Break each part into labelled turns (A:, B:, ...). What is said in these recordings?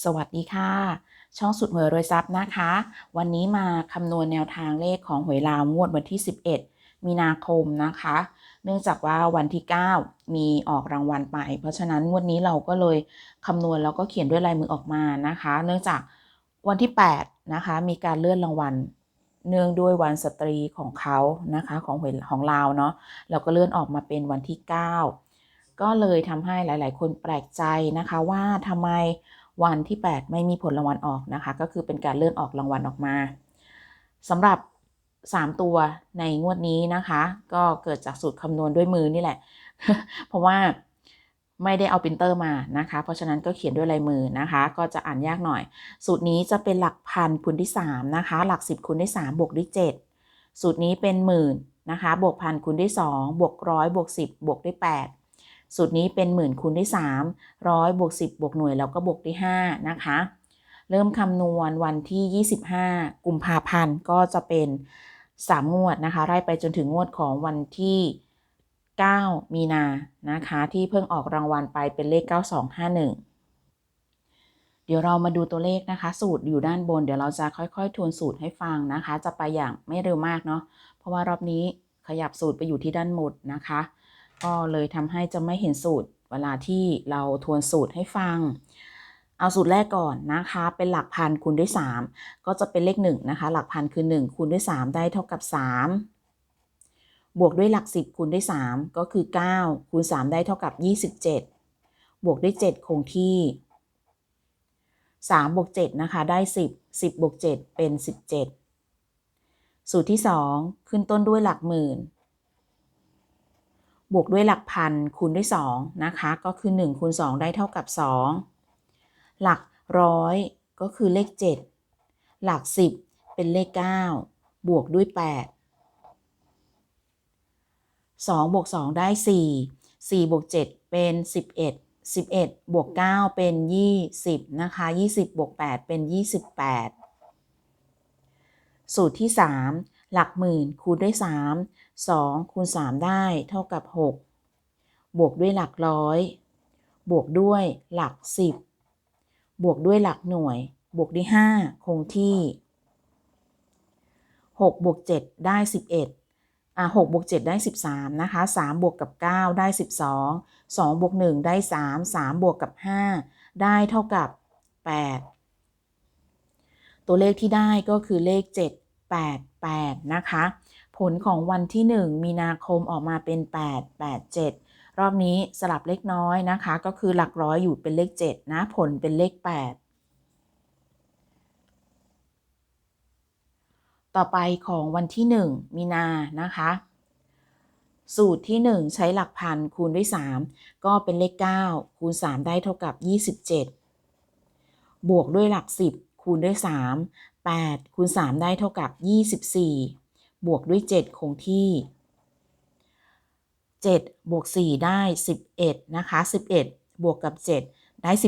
A: สวัสดีค่ะ ช่องสุดหวยรวยทรัพย์นะคะ วันนี้มาคำนวณแนวทางเลขของหวยลาวงวดวันที่ 11 มีนาคมนะคะ เนื่องจากว่าวันที่ 9 มีออกรางวัลไป เพราะฉะนั้นงวดนี้เราก็เลยคำนวณแล้วก็เขียนด้วยลายมือออกมานะคะ เนื่องจากวันที่ 8 นะคะ มีการเลื่อนรางวัลเนื่องด้วยวันสตรีของเขานะคะของหวยของลาวเนาะแล้วก็เลื่อนออกมาเป็นวันที่ 9 ก็เลยทำให้หลาย ๆ คนแปลกใจนะคะว่าทำไม วันที่ 8 ไม่มีผลรางวัลออกนะคะ ก็คือเป็นการเลื่อนออกรางวัลออกมาสำหรับ 3 ตัวในงวดนี้นะคะ ก็เกิดจากสูตรคำนวณด้วยมือนี่แหละ เพราะว่าไม่ได้เอาปรินเตอร์มานะคะ เพราะฉะนั้นก็เขียนด้วยลายมือนะคะ ก็จะอ่านยากหน่อย สูตรนี้จะเป็นหลักพันคูณที่3นะคะ หลัก 10คูณที่3บวกด้วย7สูตรนี้เป็นหมื่นนะคะ บวกพันคูณที่2บวกร้อยบวก10บวกด้วย8 สูตรนี้เป็นหมื่นคูณที่3ร้อยบวก10 บวกหน่วยแล้วก็บวกด้วย5นะคะ เริ่มคำนวณวันที่ 25 กุมภาพันธ์ก็จะเป็น 3 งวดนะคะ ไล่ไปจนถึงงวดของวันที่ 9 มีนานะคะ ที่เพิ่งออกรางวัลไปเป็นเลข 9251เดี๋ยวเรามาดูตัวเลขนะคะ สูตรอยู่ด้านบน เดี๋ยวเราจะค่อยๆ ทวนสูตรให้ฟังนะคะ จะไปอย่างไม่เร็วมากเนาะเพราะว่ารอบนี้ขยับสูตรไปอยู่ที่ด้านบนนะคะ ก็เลยทำให้จะไม่เห็นสูตรเวลาที่เราทวนสูตรให้ฟัง เอาสูตรแรกก่อนนะคะ เป็นหลักพันคูณด้วย 3 ก็จะเป็นเลข1นะคะ หลักพันคือ 1 คูณด้วย 3 ได้เท่ากับ 3 บวกด้วยหลัก 10คูณด้วย 3 ก็คือ 9 คูณ 3 ได้เท่ากับ 27 บวกด้วย 7 คงที่ 3 บวก 7 นะคะ ได้ 10 10 บวก 7 เป็น 17 สูตรที่ 2 ขึ้นต้นด้วยหลักหมื่น บวกด้วยหลักพันคูณด้วย2นะคะ ก็คือ 1คูณ2 ได้เท่ากับ 2 หลักร้อยก็คือเลข 7 หลัก 10 เป็นเลข 9 บวกด้วย 8 2บวก2 ได้ 4 4บวก7เป็น 11 11บวก9เป็น 20 นะคะ 20บวก8เป็น 28 สูตรที่ 3 หลักหมื่นคูณด้วย 3 2 คูณ 3 ได้เท่ากับ 6 บวกด้วยหลักร้อย บวกด้วยหลัก 10 บวกด้วยหลักหน่วย บวกด้วย 5 คงที่ 6 บวก 7 ได้ 11อะ6บวก 7 ได้ 13 นะคะ 3 บวกกับ 9 ได้ 12 2 บวก 1 ได้ 3 3 บวกกับ 5 ได้เท่ากับ 8 ตัวเลขที่ได้ก็คือเลข 7 8 8 นะคะ ผลของวันที่ 1 มีนาคมออกมาเป็น 8 8 7 รอบนี้สลับเล็กน้อยนะคะ ก็คือหลักร้อยอยู่เป็นเลข 7 นะ ผลเป็นเลข 8ต่อไปของวันที่ 1 มีนานะคะ สูตรที่ 1 ใช้หลักพันคูณด้วย 3 ก็เป็นเลข 9 คูณ 3 ได้เท่ากับ 27 บวกด้วยหลัก 10 คูณด้วย 3 8คูณ3ได้เท่ากับ 24 บวกด้วย 7 คงที่ 7 บวก 4 ได้ 11 นะคะ 11 บวกกับ 7 ได้ 18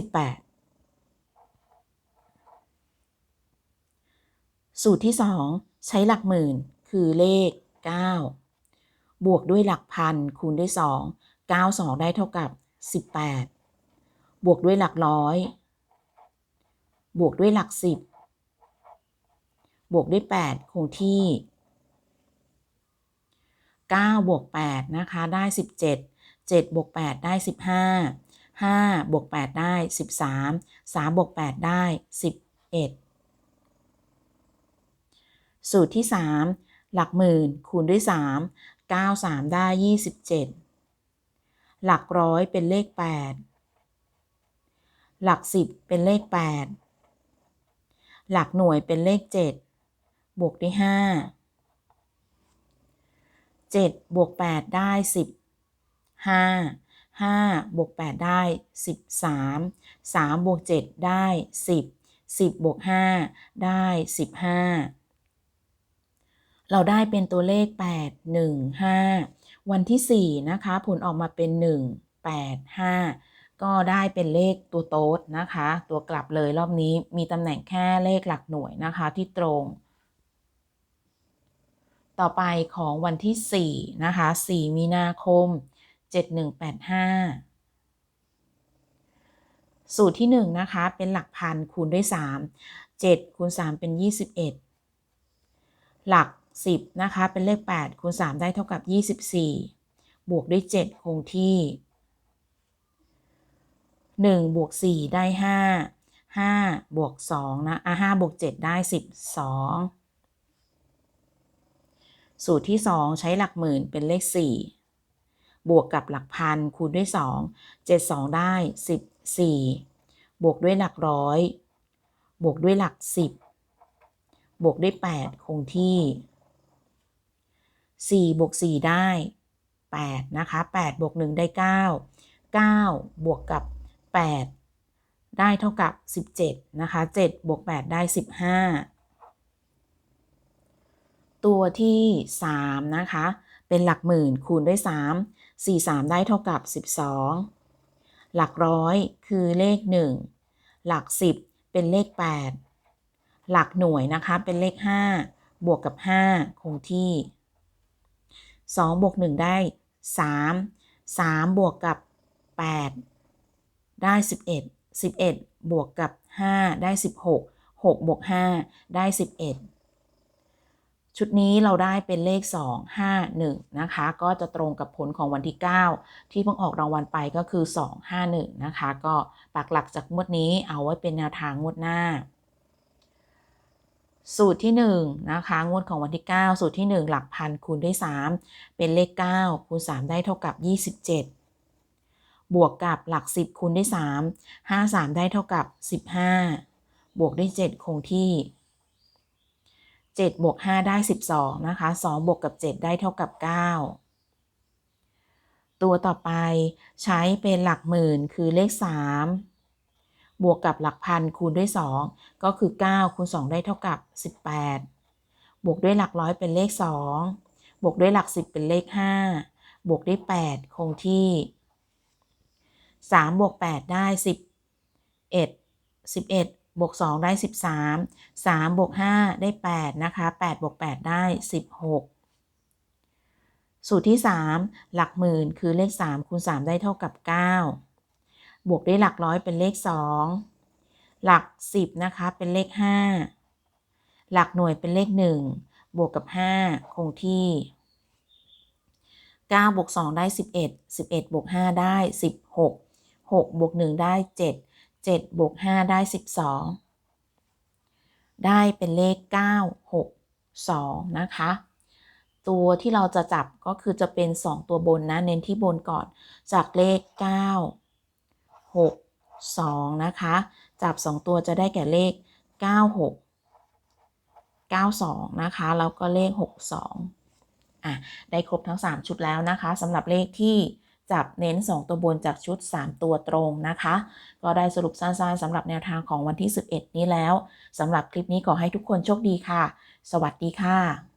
A: สูตรที่ 2 ใช้หลักหมื่นคือเลข 9 บวกด้วยหลักพันคูณด้วย 2 9 2 ได้เท่ากับ 18 บวกด้วยหลักร้อย บวกด้วยหลัก 10 บวกด้วย 8 คงที่ 9 บวก 8 นะคะ ได้ 17 7 บวก 8 ได้ 15 5 บวก 8 ได้ 13 3 บวก 8 ได้ 11 สูตรที่ 3 หลักหมื่นคูณด้วย 3 9 3 ได้ 27 หลักร้อยเป็นเลข 8 หลัก 10 เป็นเลข 8 หลักหน่วยเป็นเลข 7 บวกด้วย5 7บวก8ได้10 5 5บวก8ได้13 3บวก7ได้10 10บวก5ได้15เราได้เป็นตัวเลข 8 1 5 วันที่ 4 นะคะ ผลออกมาเป็น 1 8 5 ก็ได้เป็นเลขตัวโต๊ดนะคะ ตัวกลับเลยรอบนี้มีตำแหน่งแค่เลขหลักหน่วยนะคะที่ตรง ต่อไปของวันที่ 4 นะคะ 4 มีนาคม 7185 สูตรที่ 1 นะคะ เป็นหลักพันคูณด้วย 3 7คูณ3เป็น 21 หลัก 10 นะคะ เป็นเลข 8คูณ3ได้เท่ากับ 24 บวกด้วย 7 คงที่ 1 บวก 4 ได้ 5 5 บวก2นะอะ5บวก 7 ได้ 12 สูตรที่ 2 ใช้หลักหมื่นเป็นเลข 4 บวกกับหลักพันคูณด้วย 2 7 2 ได้ 14 บวกด้วยหลักร้อย บวกด้วยหลัก 10 บวกด้วย 8 คงที่ 4 บวก 4 ได้ 8 นะคะ 8 บวก 1 ได้ 9 9 บวกกับ 8 ได้เท่ากับ 17 นะคะ 7 บวก 8 ได้ 15 ตัวที่ 3 นะคะ เป็นหลักหมื่นคูณด้วย 3 4 3 ได้เท่ากับ 12 หลักร้อยคือเลข 1 หลัก 10 เป็นเลข 8 หลักหน่วยนะคะเป็นเลข 5 บวกกับ 5 คงที่ 2 บวก 1 ได้ 3 3 บวกกับ 8 ได้ 11 11 บวกกับ 5 ได้ 16 6 บวก 5 ได้ 11 ชุดนี้เราได้เป็นเลข 2 5 1 นะคะ ก็จะตรงกับผลของวันที่ 9 ที่เพิ่งออกรางวัลไปก็คือ 2 5 1 นะคะ ก็ปักหลักจากงวดนี้เอาไว้เป็นแนวทางงวดหน้า สูตรที่1นะคะงวดของวันที่ 9 สูตรที่ 1 หลักพันคูณด้วย 3 เป็นเลข 9 คูณ 3 ได้เท่ากับ 27บวกกับหลัก 10คูณด้วย 3 5 3 ได้เท่ากับ 15 บวกด้วย 7 คงที่ 7บวก5ได้ 12 นะคะ 2 บวกกับ 7 ได้เท่ากับ 9 ตัวต่อไปใช้เป็นหลักหมื่นคือเลข 3 บวกกับหลักพันคูณด้วย 2 ก็คือ 9คูณ2 ได้เท่ากับ 18 บวกด้วยหลักร้อยเป็นเลข 2 บวกด้วยหลัก 10 เป็นเลข 5 บวกด้วย 8 คงที่ 3 บวก 8 ได้ 11 11 บวก 2 ได้ 13 3บวก5ได้ 8 นะคะ8บวก 8 ได้ 16 สูตรที่ 3 หลักหมื่นคือเลข 3 คูณ 3 ได้เท่ากับ 9 บวกด้วยหลักร้อยเป็นเลข 2 หลัก 10 นะคะ เป็นเลข 5 หลักหน่วยเป็นเลข 1 บวกกับ 5 คงที่ 9 บวก 2 ได้ 11 11 บวก 5 ได้ 16 6บวก 1 ได้ 7 7บวก5ได้ 12 ได้เป็นเลข 9 6 2 นะคะ ตัวที่เราจะจับก็คือจะเป็น 2 ตัวบนนะ เน้นที่บนก่อน จากเลข 9 6 2 นะคะ จับ 2 ตัวจะได้แก่เลข 9 6 92 นะคะ แล้วก็เลข 62อะ ได้ครบทั้ง 3 ชุดแล้วนะคะสำหรับเลขที่ จับเน้น 2 ตัวบนจากชุด 3 ตัวตรงนะคะ ก็ได้สรุปสั้นๆสำหรับแนวทางของวันที่ 11 นี้แล้วสำหรับคลิปนี้ขอให้ทุกคนโชคดีค่ะ สวัสดีค่ะ